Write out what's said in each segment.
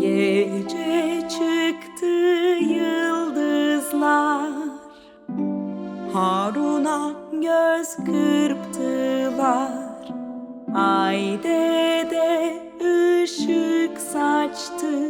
Gece çıktı yıldızlar. Harun'a göz kırptılar. Ay de ışık saçtı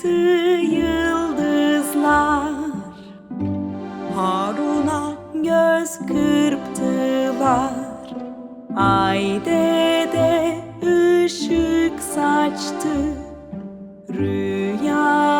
çıktı yıldızlar. Harun'a göz kırptılar. Ay de ışık saçtı. Rüyanı